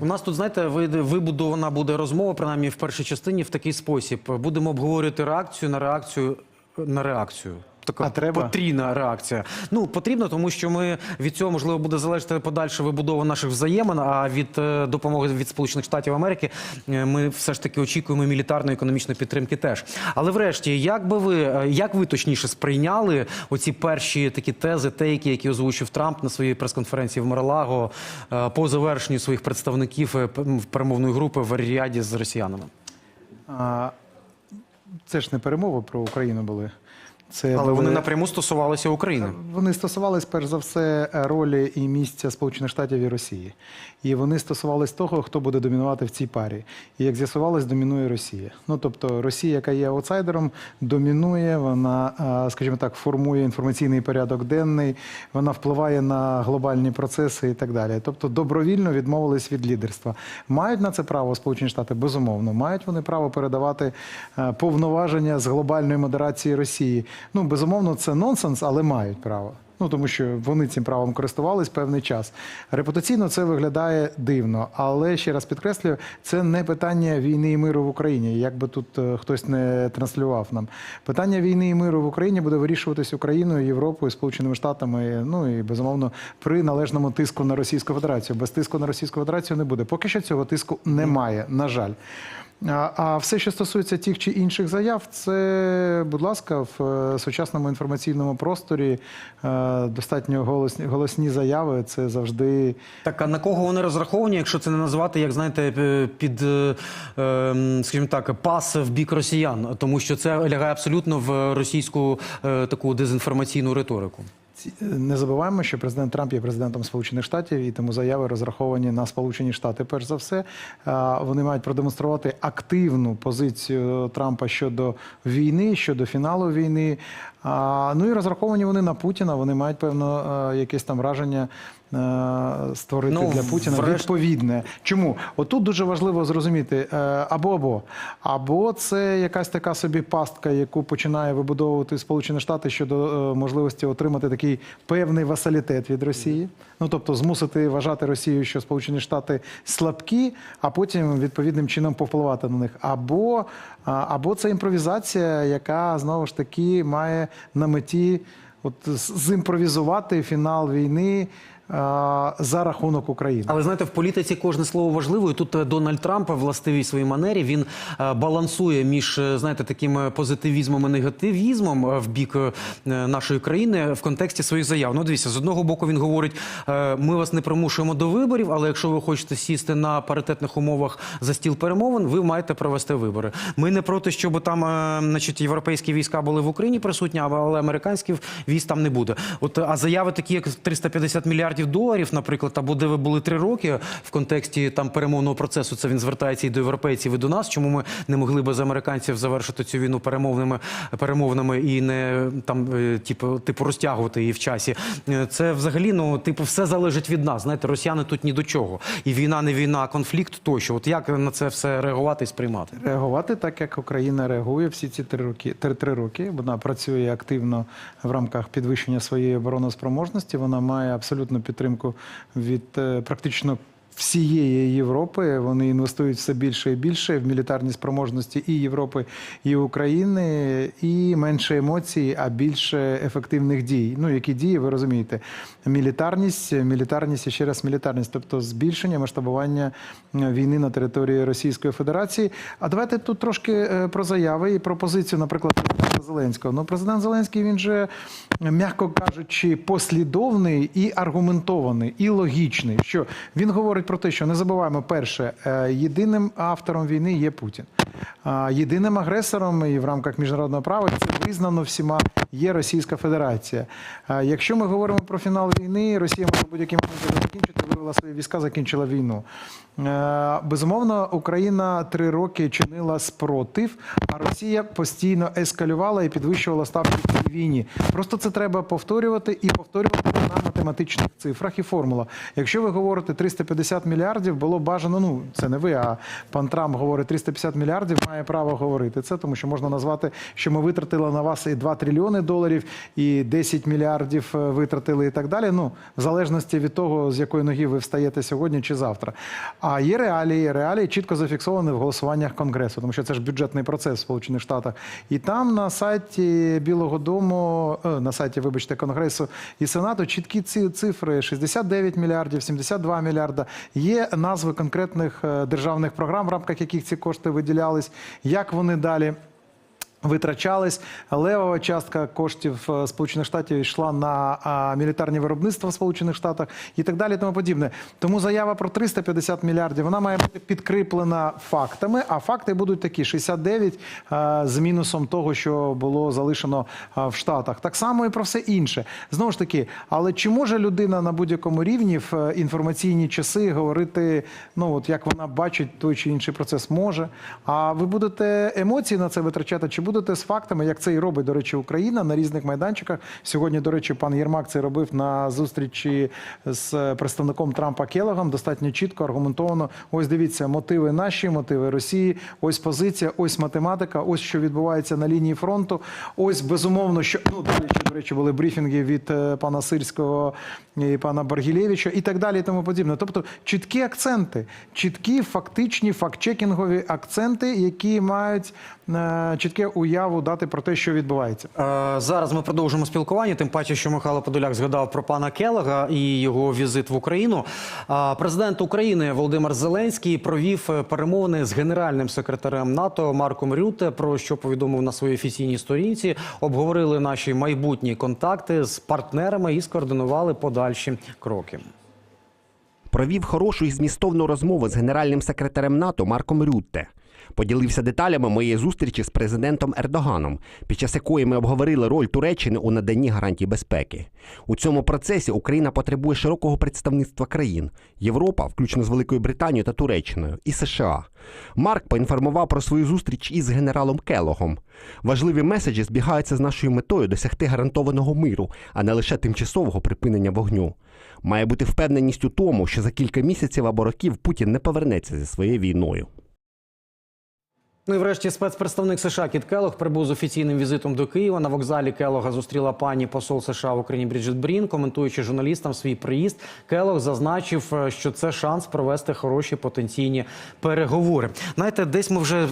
У нас тут, знаєте, ви- вибудована буде розмова, принаймні в першій частині, в такий спосіб. Будемо обговорювати реакцію на реакцію на реакцію. Така А треба? потрійна реакція. Ну потрібно, тому що ми від цього можливо буде залежати подальше вибудова наших взаємин. А від е, допомоги від Сполучених Штатів Америки е, ми все ж таки очікуємо мілітарної економічної підтримки теж. Але врешті, як би ви е, як ви точніше сприйняли оці перші такі тези, тейки, які озвучив Трамп на своїй прес-конференції в Маралаго е, по завершенню своїх представників перемовної групи в Ріаді з росіянами? Це ж не перемови про Україну були. Це Але були- вони напряму стосувалися України. Вони стосувались перш за все ролі і місця Сполучених Штатів і Росії. І вони стосувались того, хто буде домінувати в цій парі. І як з'ясувалось, домінує Росія. Ну тобто Росія, яка є аутсайдером, домінує, вона, скажімо так, формує інформаційний порядок денний, вона впливає на глобальні процеси і так далі. Тобто добровільно відмовились від лідерства. Мають на це право Сполучені Штати? Безумовно. Мають вони право передавати повноваження з глобальної модерації Росії. Ну, безумовно, це нонсенс, але мають право. Ну тому що вони цим правом користувались певний час. Репутаційно це виглядає дивно, але ще раз підкреслюю, це не питання війни і миру в Україні. Як би тут е, хтось не транслював нам, питання війни і миру в Україні буде вирішуватись Україною, Європою, Сполученими Штатами. Ну і безумовно при належному тиску на Російську Федерацію. Без тиску на Російську Федерацію не буде. Поки що цього тиску немає. На жаль. А, все, що стосується тих чи інших заяв, це, будь ласка, в е, сучасному інформаційному просторі е, достатньо голосні, голосні заяви. Це завжди Так, а на кого вони розраховані, якщо це не назвати, як знаєте, під, е, ем, скажімо так, пас в бік росіян, тому що це лягає абсолютно в російську таку дезінформаційну риторику. Ці- Не забуваємо, що президент Трамп є президентом Сполучених Штатів, і тому заяви розраховані на Сполучені Штати. Перш за все, вони мають продемонструвати активну позицію Трампа щодо війни, щодо фіналу війни. Ну і розраховані вони на Путіна. Вони мають певно е, якесь там враження е, створити Ну, для Путіна врешті- відповідне. Чому? Отут дуже важливо зрозуміти е, або або або це якась така собі пастка, яку починає вибудовувати Сполучені Штати щодо е, можливості отримати такий певний васалітет від Росії. Ну тобто змусити вважати Росію, що Сполучені Штати слабкі, а потім відповідним чином повпливати на них. Або, або це імпровізація, яка знову ж таки має на меті от зімпровізувати фінал війни за рахунок України. Але знаєте, в політиці кожне слово важливо. Тут е, Дональд Трамп властивій своїй манері він е, балансує між е, знаєте таким е, позитивізмом і негативізмом е, в бік е, нашої країни в контексті своїх заяв. Ну, дивіться, з одного боку він говорить: е, ми вас не примушуємо до виборів, але якщо ви хочете сісти на паритетних умовах за стіл перемовин, ви маєте провести вибори. Ми не проти, щоб там, е, значить, європейські війська були в Україні присутні, але американських військ там не буде. От а заяви такі, як 350 мільярдів доларів, наприклад, або де ви були три роки в контексті там перемовного процесу. Це він звертається і до європейців, і до нас. Чому ми не могли без американців завершити цю війну перемовними перемовними і не там, е, типу, типу розтягувати її в часі? Е, Це взагалі ну, типу, все залежить від нас. Знаєте, росіяни тут ні до чого. І війна, не війна, а конфлікт тощо. От як на це все реагувати і сприймати? реагувати так, як Україна реагує всі ці три роки. Три, три роки. Вона працює активно в рамках підвищення своєї обороноспроможності. Вона має абсолютну підтримку від е, практично. Всієї Європи вони інвестують все більше і більше в мілітарні спроможності і Європи, і України, і менше емоцій, а більше ефективних дій. Ну які дії, ви розумієте? Мілітарність, мілітарність і ще раз мілітарність, тобто збільшення масштабування е, війни на території Російської Федерації. А давайте тут трошки е, про заяви і про позицію, наприклад, президента Зеленського. Ну, президент Зеленський він же, м'яко кажучи, послідовний і аргументований, і логічний. Що він говорить про те, що не забуваємо, перше, е, єдиним автором війни є Путін. Єдиним агресором і в рамках міжнародного права це визнано всіма є Російська Федерація. Якщо ми говоримо про фінал війни, Росія може будь-який момент його закінчити, вивела свої війська, закінчила війну. Е, Безумовно, Україна три роки чинила спротив, а Росія постійно ескалювала і підвищувала ставки в цій війні. Просто це треба повторювати і повторювати на математичних цифрах і формула. Якщо ви говорите 350 мільярдів, було бажано. Ну це не ви, а пан Трамп говорить 350 мільярдів. Має право говорити це, тому що можна назвати, що ми витратили на вас і 2 трильйони доларів, і 10 мільярдів е, витратили, і так далі. Ну в залежності від того, з якої ноги ви встаєте сьогодні чи завтра. А є реалії, реалії чітко зафіксовані в голосуваннях Конгресу, тому що це ж бюджетний процес в Сполучених Штатах. І там на сайті Білого Дому, е, на сайті, вибачте, Конгресу і Сенату чіткі ці цифри: 69 мільярдів, 72 мільярда. Є назви конкретних е, державних програм, в рамках яких ці кошти виділялись, як вони далі. Витрачались левова частка коштів е, Сполучених Штатів йшла на мілітарні виробництва в Сполучених Штатах і так далі. Тому подібне. Тому заява про 350 мільярдів вона має бути підкріплена фактами. А факти будуть такі: 69 е, з мінусом того, що було залишено е, в Штатах. Так само і про все інше. Знову ж таки, але чи може людина на будь-якому рівні в інформаційні часи говорити, ну от як вона бачить той чи інший процес, може. А ви будете емоції на це витрачати, чи будете з фактами, як це і робить, до речі, Україна на різних майданчиках. Сьогодні, до речі, пан Єрмак це робив на зустрічі з представником Трампа Келогом. Достатньо чітко аргументовано. Ось дивіться, мотиви наші, мотиви Росії. Ось позиція, ось математика, ось що відбувається на лінії фронту. Ось безумовно, що ну далі ще, до речі, були брифінги від е, пана Сирського і пана Баргілєвича і так далі, і тому подібне. Тобто чіткі акценти, чіткі фактичні фактчекінгові акценти, які мають е, чітке уяву дати про те, що відбувається. Е, Зараз ми продовжимо спілкування. Тим паче, що Михайло Подоляк згадав про пана Келега і його візит в Україну. А Президент України Володимир Зеленський провів е, перемовини з генеральним секретарем НАТО Марком Рюте. Про що повідомив на своїй офіційній сторінці. Обговорили наші майбутні контакти з партнерами і скоординували подальші кроки. провів хорошу і змістовну розмову з генеральним секретарем НАТО Марком Рютте. Поділився деталями моєї зустрічі з президентом Ердоганом, під час якої ми обговорили роль Туреччини у наданні гарантій безпеки. У цьому процесі Україна потребує широкого представництва країн Європа, включно з Великою Британією та Туреччиною, і США. Марк поінформував про свою зустріч із генералом Келогом. Важливі меседжі збігаються з нашою метою досягти гарантованого миру, а не лише тимчасового припинення вогню. Має бути впевненість у тому, що за кілька місяців або років Путін не повернеться зі своєю війною. Ну і врешті спецпредставник США Кіт Келог прибув з офіційним візитом до Києва. На вокзалі Келога зустріла пані посол США в Україні Бріджит Брін. Коментуючи журналістам свій приїзд, Келог зазначив, е, що це шанс провести хороші потенційні переговори. Знаєте, десь ми вже.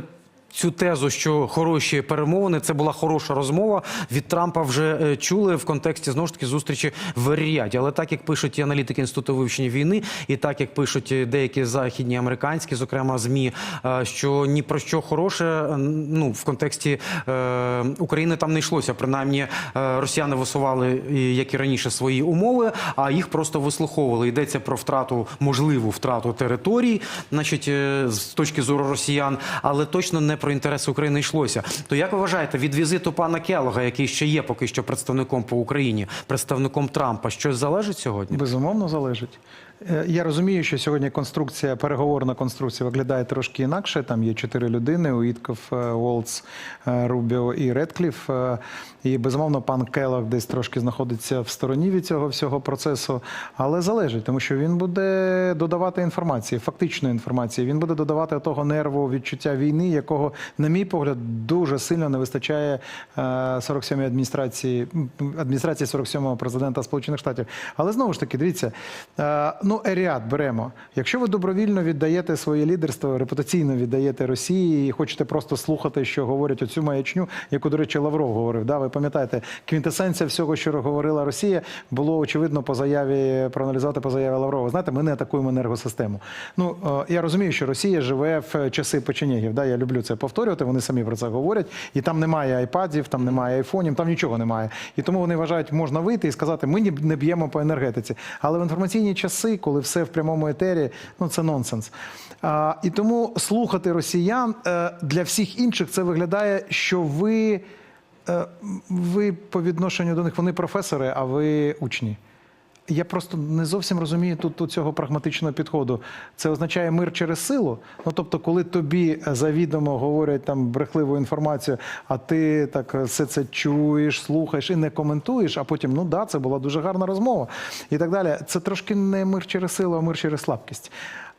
Цю тезу, що хороші перемовини, це була хороша розмова. Від Трампа вже е, чули в контексті знову ж таки зустрічі в Ріаді. Але так як пишуть аналітики інституту вивчення війни, і так як пишуть е, деякі західні американські, зокрема змі, е, що ні про що хороше ну в контексті е, України там не йшлося. Принаймні, росіяни висували як і раніше свої умови, а їх просто вислуховували. Йдеться про втрату, можливу втрату територій, значить, з точки зору росіян, але точно не про інтереси України йшлося. То як ви вважаєте, від візиту пана Келога, який ще є поки що представником по Україні, представником Трампа, щось залежить сьогодні? Безумовно, залежить. Е, Я розумію, що сьогодні конструкція, переговорна конструкція виглядає трошки інакше. Там є чотири людини: Уітков, е, Волц, е, Рубіо і Редкліф. Е, І безумовно, пан Келлог десь трошки знаходиться в стороні від цього всього процесу, але залежить, тому що він буде додавати інформації, фактичної інформації. Він буде додавати того нерву відчуття війни, якого, на мій погляд, дуже сильно не вистачає е, 47-ї адміністрації адміністрації 47-го президента Сполучених Штатів. Але знову ж таки, дивіться, е, ну Еріат беремо. Якщо ви добровільно віддаєте своє лідерство, репутаційно віддаєте Росії і хочете просто слухати, що говорять оцю маячню, яку, до речі, Лавров говорив. Да, ви пам'ятаєте, квінтесенція всього, що говорила Росія, було очевидно по заяві проаналізувати по заяві Лаврова. Знаєте, ми не атакуємо енергосистему. Ну е, я розумію, що Росія живе в часи печенєгів. Да, я люблю це повторювати. Вони самі про це говорять, і там немає айпадів, там немає айфонів, там нічого немає. І тому вони вважають, можна вийти і сказати, ми не б'ємо по енергетиці. Але в інформаційні часи, коли все в прямому етері, ну це нонсенс. А, і тому слухати росіян е, для всіх інших це виглядає, що ви, е, ви по відношенню до них вони професори, а ви учні. Я просто не зовсім розумію тут, цього прагматичного підходу. Це означає мир через силу. Ну тобто, коли тобі завідомо говорять там брехливу інформацію, а ти так все це чуєш, слухаєш і не коментуєш, а потім ну да, це була дуже гарна розмова і так далі. Це трошки не мир через силу, а мир через слабкість.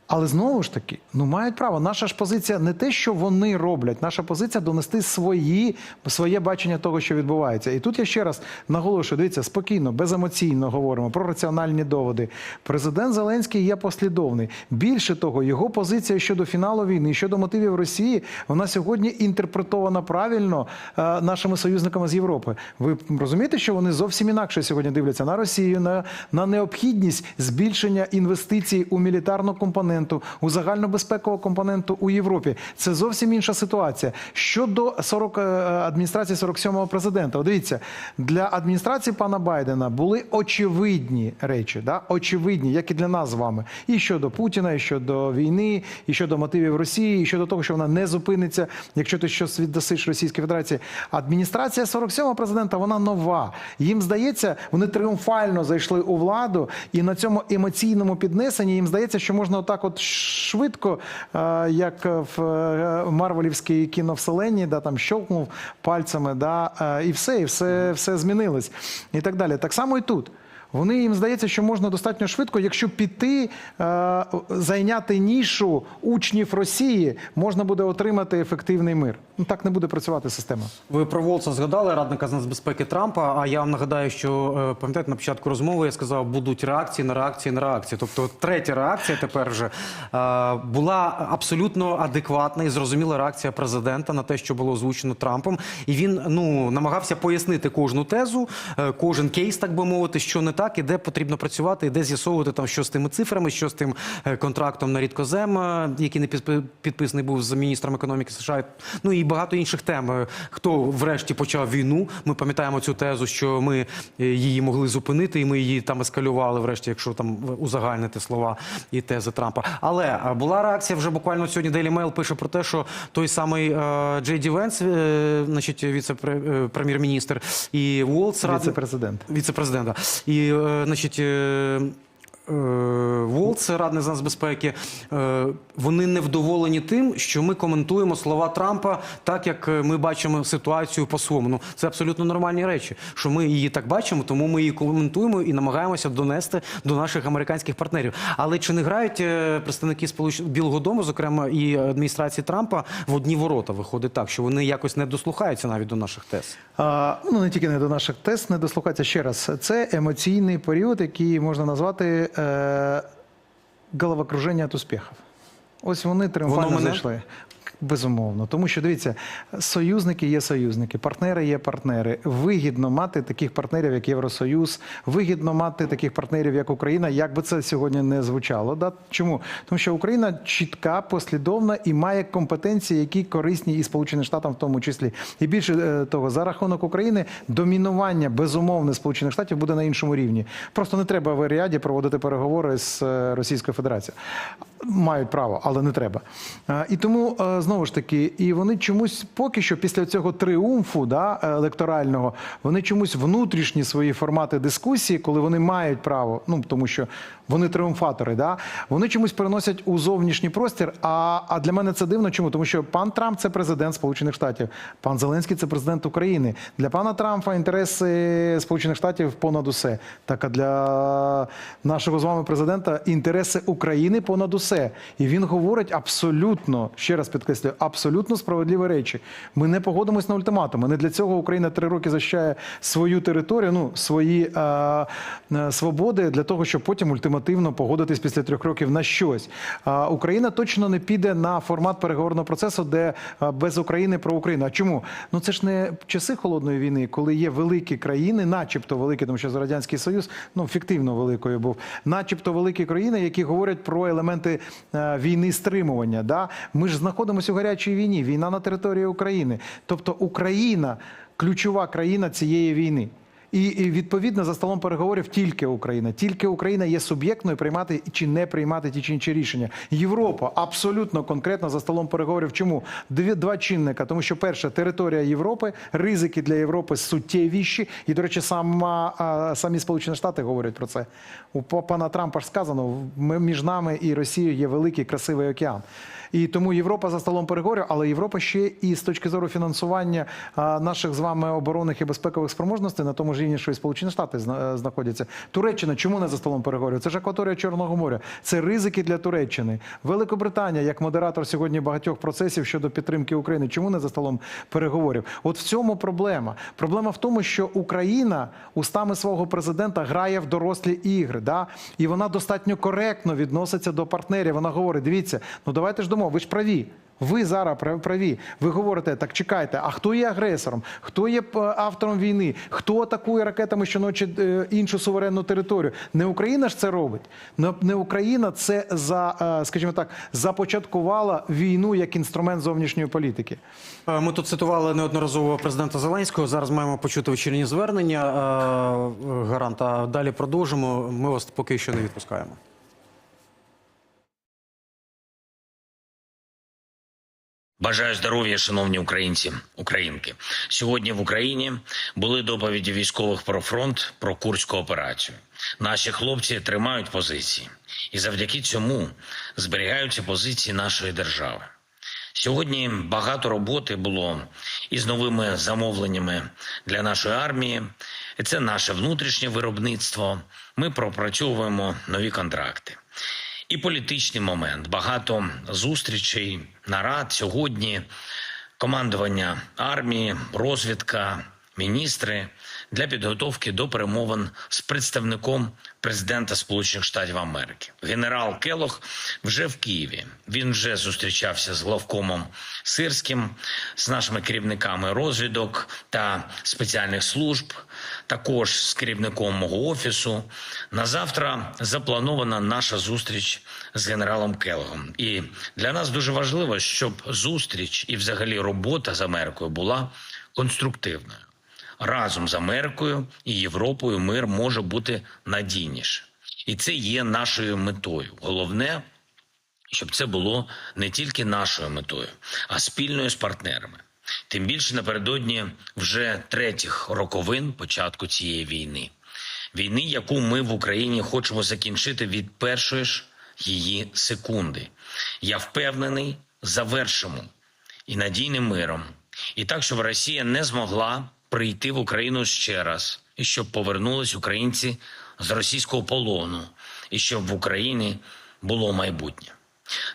Але знову ж таки, ну мають право. Наша ж позиція не те, що вони роблять. Наша позиція донести свої, своє бачення того, що відбувається. І тут я ще раз наголошую: дивіться, спокійно, беземоційно говоримо про раціональні доводи. Президент Зеленський є послідовний. Більше того, його позиція щодо фіналу війни, щодо мотивів Росії, вона сьогодні інтерпретована правильно е, нашими союзниками з Європи. Ви розумієте, що вони зовсім інакше сьогодні дивляться на Росію, на, на необхідність збільшення інвестицій у мілітарну компоненту, у загальнобезпекового компоненту у Європі. Це зовсім інша ситуація. Щодо 40, е, адміністрації 47-го президента, дивіться, для адміністрації пана Байдена були очевидні речі, да? очевидні, як і для нас з вами, і щодо Путіна, і щодо війни, і щодо мотивів Росії, і щодо того, що вона не зупиниться, якщо ти щось віддасиш Російській Федерації. Адміністрація 47-го президента вона нова. Їм здається, вони тріумфально зайшли у владу, і на цьому емоційному піднесенні їм здається, що можна отак, от швидко, е, як в е, Марвелівській кіновселенні, да там щелкнув пальцями, да, е, і все, і все, все змінилось, і так далі. Так само і тут. Вони їм здається, що можна достатньо швидко, якщо піти, е, зайняти нішу учнів Росії, можна буде отримати ефективний мир. Ну так не буде працювати система. Ви про Волца згадали радника з нацбезпеки Трампа. А я вам нагадаю, що е, пам'ятаєте, на початку розмови я сказав, будуть реакції на реакції на реакції. Тобто, третя реакція тепер вже е, була абсолютно адекватна і зрозуміла реакція президента на те, що було озвучено Трампом. І він ну намагався пояснити кожну тезу, е, кожен кейс, так би мовити, що не так, і де потрібно працювати, і де з'ясовувати там, що з тими цифрами, що з тим е, контрактом на рідкозем, е, який не підписаний був з міністром економіки США. Ну і багато інших тем. Е, Хто врешті почав війну? Ми пам'ятаємо цю тезу, що ми її могли зупинити, і ми її там ескалювали, врешті, якщо там узагальнити слова і тези Трампа. Але була реакція вже буквально сьогодні. Daily Mail пише про те, що той самий Джей Ді Венс, значить, віце-прем'єр-міністр, і Волц Віце-президент. віце-президента. І, значить, е, е, Волц, радник з нацбезпеки, е, вони невдоволені тим, що ми коментуємо слова Трампа так, як е, ми бачимо ситуацію по-своєму. Ну, це абсолютно нормальні речі, що ми її так бачимо, тому ми її коментуємо і намагаємося донести до наших американських партнерів. Але чи не грають е, представники Сполуч... Білого Дому, зокрема і адміністрації Трампа, в одні ворота виходить так, що вони якось не дослухаються навіть до наших тез? А, ну не тільки не до наших тест, не дослухатися ще раз. Це емоційний період, який можна назвати е, головокруження від успіхів. Ось вони тріумфально мене? зайшли. Безумовно, тому що дивіться, союзники є союзники, партнери є партнери. Вигідно мати таких партнерів, як Євросоюз, вигідно мати таких партнерів, як Україна, як би це сьогодні не звучало. Да? Чому? Тому що Україна чітка, послідовна і має компетенції, які корисні і Сполученим Штатам в тому числі. І більше е, того, за рахунок України домінування безумовне Сполучених Штатів буде на іншому рівні. Просто не треба в Ріаді проводити переговори з е, Російською Федерацією. Мають право, але не треба. Е, І тому е, знову ж таки, і вони чомусь поки що після цього тріумфу да, електорального, вони чомусь внутрішні свої формати дискусії, коли вони мають право, ну тому що вони тріумфатори, да, вони чомусь переносять у зовнішній простір. А, а для мене це дивно. Чому? Тому що пан Трамп це президент Сполучених Штатів, пан Зеленський це президент України. Для пана Трампа інтереси Сполучених Штатів понад усе. Так а для нашого з вами президента інтереси України понад усе. І він говорить абсолютно, ще раз підкреслюю, абсолютно справедливі речі. Ми не погодимось на ультиматуми. Не для цього Україна три роки захищає свою територію, ну свої е, е, свободи для того, щоб потім ультимативно погодитись після трьох років на щось. Е, Україна точно не піде на формат переговорного процесу, де е, без України про Україну. А чому? Ну це ж не часи холодної війни, коли є великі країни, начебто великі, тому що за радянський союз ну фіктивно великою був, начебто великі країни, які говорять про елементи е, війни стримування. Да? Ми ж знаходимося у гарячій війні, війна на території України. Тобто Україна ключова країна цієї війни. І, відповідно за столом переговорів тільки Україна. Тільки Україна є суб'єктною приймати чи не приймати ті чи інші рішення. Європа абсолютно конкретно за столом переговорів. Чому Дві два чинника? Тому що перше територія Європи, ризики для Європи суттєвіші. І до речі, сама самі Сполучені Штати говорять про це. У па- пана Трампа ж сказано: ми між нами і Росією є великий красивий океан. І тому Європа за столом переговорів, але Європа ще і з точки зору фінансування наших з вами оборонних і безпекових спроможностей на тому ж рівні, що і Сполучені Штати е, знаходяться. Туреччина чому не за столом переговорів? Це ж акваторія Чорного моря. Це ризики для Туреччини. Великобританія, як модератор сьогодні багатьох процесів щодо підтримки України, чому не за столом переговорів? От в цьому проблема. Проблема в тому, що Україна устами свого президента грає в дорослі ігри, да? і вона достатньо коректно відноситься до партнерів. Вона говорить: дивіться, ну давайте ж дамо, ви ж праві. Ви зараз прав- праві. Ви говорите, так чекайте, а хто є агресором? Хто є автором війни? Хто атакує ракетами щоночі е, іншу суверенну територію? Не Україна ж це робить. Не, Україна це за, е, скажімо так, започаткувала війну як інструмент зовнішньої політики. Е, Ми тут цитували неодноразово президента Зеленського. Зараз маємо почути вечірні звернення е, гаранта. Далі продовжимо. Ми вас поки що не відпускаємо. Бажаю здоров'я, шановні українці, українки. Сьогодні в Україні були доповіді військових про фронт, про курську операцію. Наші хлопці тримають позиції, і завдяки цьому зберігаються позиції нашої держави. Сьогодні багато роботи було із новими замовленнями для нашої армії. Це наше внутрішнє виробництво. Ми пропрацьовуємо нові контракти. І політичний момент. Багато зустрічей, нарад. Сьогодні, командування армії, розвідка, міністри для підготовки до перемовин з представником президента Сполучених Штатів Америки. Генерал Келох вже в Києві. Він вже зустрічався з главкомом Сирським, з нашими керівниками розвідок та спеціальних служб, також з керівником мого офісу. На завтра запланована наша зустріч з генералом Келогом. І для нас дуже важливо, щоб зустріч і взагалі робота з Америкою була конструктивною. Разом з Америкою і Європою мир може бути надійніше. І це є нашою метою. Головне, щоб це було не тільки нашою метою, а спільною з партнерами. Тим більше напередодні вже третіх роковин початку цієї війни. Війни, яку ми в Україні хочемо закінчити від першої ж її секунди. Я впевнений, завершимо і надійним миром, і так, щоб Росія не змогла прийти в Україну ще раз, і щоб повернулись українці з російського полону, і щоб в Україні було майбутнє.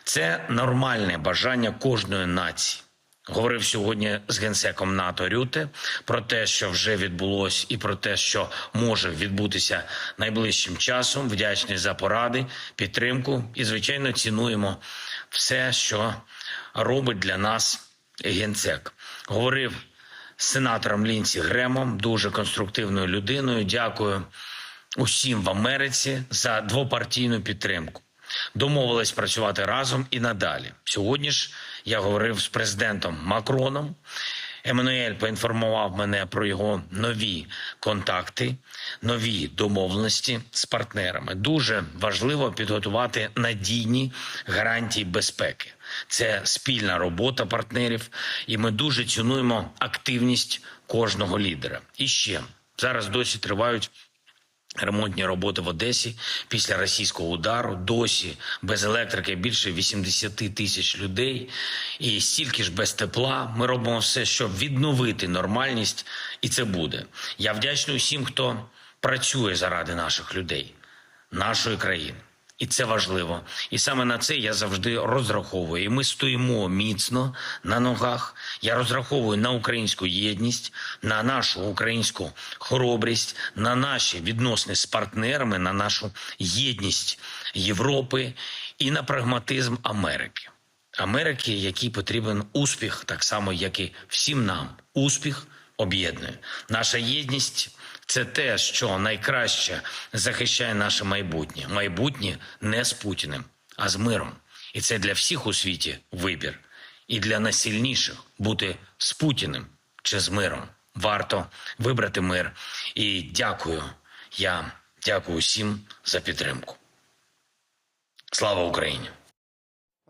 Це нормальне бажання кожної нації. Говорив сьогодні з генсеком НАТО Рюте про те, що вже відбулось, і про те, що може відбутися найближчим часом. Вдячний за поради, підтримку і, звичайно, цінуємо все, що робить для нас генсек. Говорив сенатором Лінсі Гремом, дуже конструктивною людиною. Дякую усім в Америці за двопартійну підтримку. Домовились працювати разом і надалі. Сьогодні ж я говорив з президентом Макроном. Еммануель поінформував мене про його нові контакти, нові домовленості з партнерами. Дуже важливо підготувати надійні гарантії безпеки. Це спільна робота партнерів, і ми дуже цінуємо активність кожного лідера. І ще зараз досі тривають Ремонтні роботи в Одесі після російського удару досі без електрики більше 80 тисяч людей, і стільки ж без тепла. Ми робимо все, щоб відновити нормальність, і це буде. Я вдячний усім, хто працює заради наших людей, нашої країни. І це важливо. І саме на це я завжди розраховую. І ми стоїмо міцно на ногах. Я розраховую на українську єдність, на нашу українську хоробрість, на наші відносини з партнерами, на нашу єдність Європи і на прагматизм Америки. Америки, якій потрібен успіх, так само як і всім нам. Успіх об'єднує. Наша єдність це те, що найкраще захищає наше майбутнє. Майбутнє не з Путіним, а з миром. І це для всіх у світі вибір. І для найсильніших бути з Путіним чи з миром. варто вибрати мир. І дякую. Я дякую всім за підтримку. Слава Україні!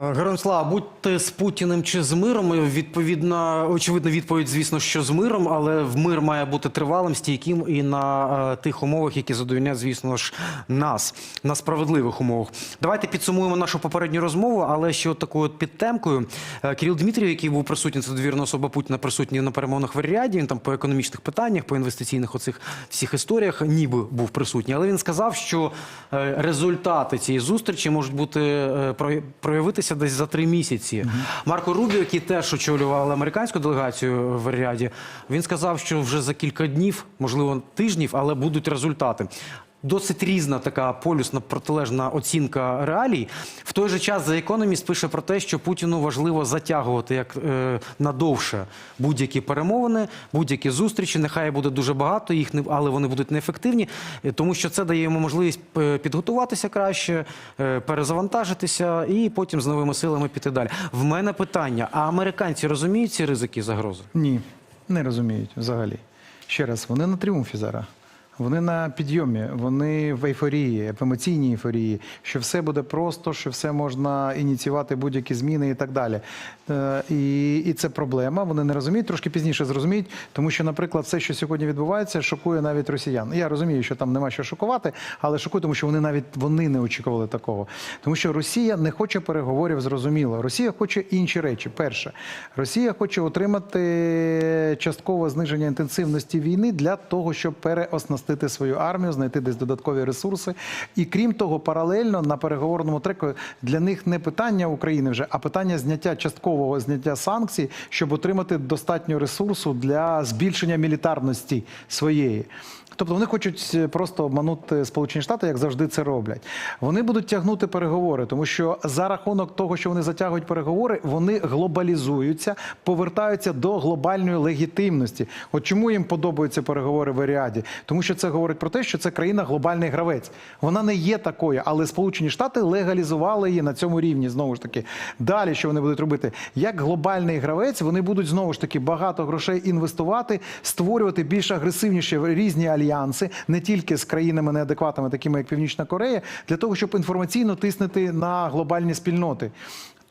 Героям будьте з Путіним чи з миром. Відповідна, очевидна відповідь, звісно, що з миром, але в мир має бути тривалим, стійким і на е, тих умовах, які задовольнять, звісно ж, нас на справедливих умовах. Давайте підсумуємо нашу попередню розмову, але ще от такою от підтемкою. Е, Кирил Дмитрів, який був присутній, це довірна особа Путіна, присутній на перемовинах в Аріаді. Він там по економічних питаннях, по інвестиційних оцих всіх історіях, ніби був присутній. Але він сказав, що е, результати цієї зустрічі можуть бути е, про- десь за три місяці. Марко Рубіо, який теж очолював американську делегацію в Ряді, він сказав, що вже за кілька днів, можливо, тижнів, але будуть результати. Досить різна така полюсна протилежна оцінка реалій. В той же час The Economist пише про те, що Путіну важливо затягувати як е, надовше будь-які перемовини, будь-які зустрічі. Нехай буде дуже багато їх, але вони будуть неефективні, е, тому що це дає йому можливість е, підготуватися краще, е, перезавантажитися і потім з новими силами піти далі. В мене питання: а американці розуміють ці ризики і загрози? Ні, не розуміють взагалі. Ще раз, вони на тріумфі зараз. Вони на підйомі, вони в ейфорії, в емоційній ейфорії, що все буде просто, що все можна ініціювати будь-які зміни і так далі. Е, і, і це проблема. Вони не розуміють, трошки пізніше зрозуміють, тому що, наприклад, все, що сьогодні відбувається, шокує навіть росіян. Я розумію, що там нема що шокувати, але шокує, тому що вони навіть вони не очікували такого. Тому що Росія не хоче переговорів, зрозуміло. Росія хоче інші речі. Перше, Росія хоче отримати часткове зниження інтенсивності війни для того, щоб переоснастити свою армію, знайти десь додаткові ресурси. І крім того, паралельно на переговорному треку для них не питання України вже, а питання зняття часткового зняття санкцій, щоб отримати достатньо ресурсу для збільшення мілітарності своєї. Тобто вони хочуть е, просто обманути Сполучені Штати, як завжди це роблять. Вони будуть тягнути переговори, тому що за рахунок того, що вони затягують переговори, вони глобалізуються, повертаються до глобальної легітимності. От чому їм подобаються переговори в Аріаді? Тому що це говорить про те, що це країна глобальний гравець. Вона не є такою, але Сполучені Штати легалізували її на цьому рівні. Знову ж таки, далі що вони будуть робити? Як глобальний гравець, вони будуть знову ж таки багато грошей інвестувати, створювати більш агресивніші різні альянси, не тільки з країнами неадекватами, такими як Північна Корея, для того, щоб інформаційно тиснути на глобальні спільноти.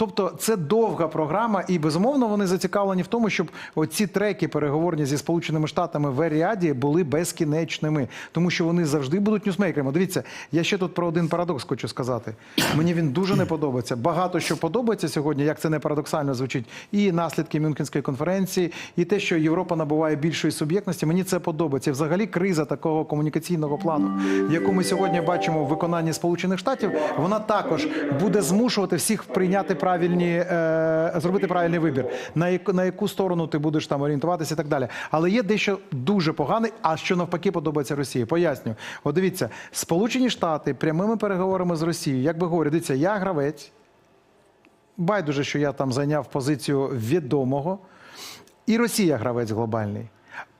Тобто це довга програма, і безумовно вони зацікавлені в тому, щоб оці треки переговорні зі Сполученими Штатами в Аріаді були безкінечними, тому що вони завжди будуть ньюсмейкерами. Дивіться, я ще тут про один парадокс хочу сказати. Мені він дуже не подобається. Багато що подобається сьогодні, як це не парадоксально звучить, і наслідки Мюнхенської конференції, і те, що Європа набуває більшої суб'єктності. Мені це подобається. Взагалі, криза такого комунікаційного плану, яку ми сьогодні бачимо в виконанні Сполучених Штатів, вона також буде змушувати всіх прийняти правильні, е, зробити правильний вибір, на яку, на яку сторону ти будеш там орієнтуватися і так далі. Але є дещо дуже погане, а що навпаки подобається Росії. Поясню. От дивіться, Сполучені Штати прямими переговорами з Росією, як би говорять, дивіться, я гравець. Байдуже, що я там зайняв позицію відомого, і Росія гравець глобальний.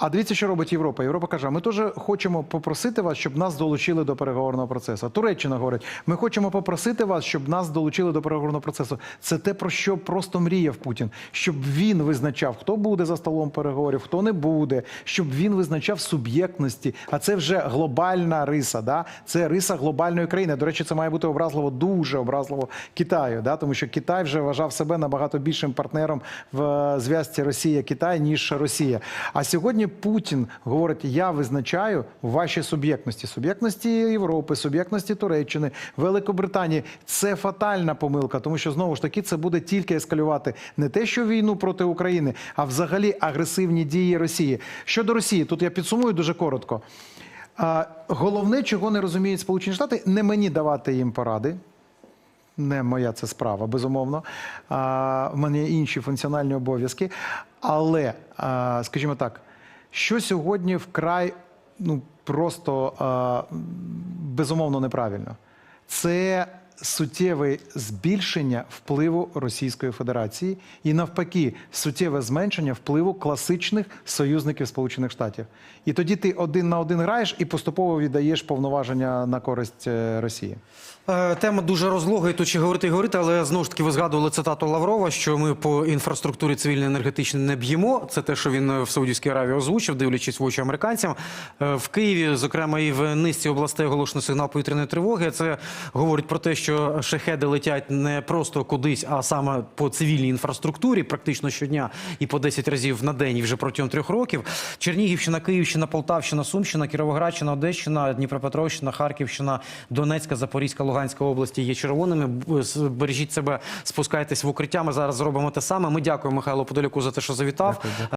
А дивіться, що робить Європа. Європа каже: ми теж хочемо попросити вас, щоб нас долучили до переговорного процесу. Туреччина говорить: ми хочемо попросити вас, щоб нас долучили до переговорного процесу. Це те, про що просто мріяв Путін, щоб він визначав, хто буде за столом переговорів, хто не буде, щоб він визначав суб'єктності. А це вже глобальна риса. Да? Це риса глобальної країни. До речі, це має бути образливо, дуже образливо Китаю, да? тому що Китай вже вважав себе набагато більшим партнером в е, зв'язці Росія-Китай, ніж Росія. А сьогодні Путін говорить: я визначаю ваші суб'єктності, суб'єктності Європи, суб'єктності Туреччини, Великобританії. Це фатальна помилка, тому що знову ж таки це буде тільки ескалювати не те, що війну проти України, а взагалі агресивні дії Росії. Щодо Росії, тут я підсумую дуже коротко. Головне, чого не розуміють Сполучені Штати, не мені давати їм поради. Не моя це справа, безумовно. А, в мене інші функціональні обов'язки. Але, а, скажімо так, що сьогодні вкрай ну, просто безумовно неправильно, це суттєве збільшення впливу Російської Федерації і навпаки суттєве зменшення впливу класичних союзників Сполучених Штатів. І тоді ти один на один граєш і поступово віддаєш повноваження на користь е, Росії. Е, Тема дуже розлога, і тут ще говорити і говорити, але знову ж таки ви згадували цитату Лаврова, що ми по інфраструктурі цивільно-енергетичній не б'ємо. Це те, що він е, в Саудівській Аравії озвучив, дивлячись в очі американцям. В Києві, зокрема, і в низці областей оголошено сигнал повітряної тривоги. Це говорить про те, що шахеди летять не просто кудись, а саме по цивільній інфраструктурі, практично щодня і по 10 разів на день, і вже протягом трьох років. Чернігівщина, Київщина, Полтавщина, Сумщина, Кіровоградщина, Одещина, Дніпропетровщина, Харківщина, Донецька, Запорізька, Луганська області є червоними. Бережіть себе, спускайтесь в укриття. Ми зараз зробимо те саме. Ми дякуємо Михайлу Подоляку за те, що завітав.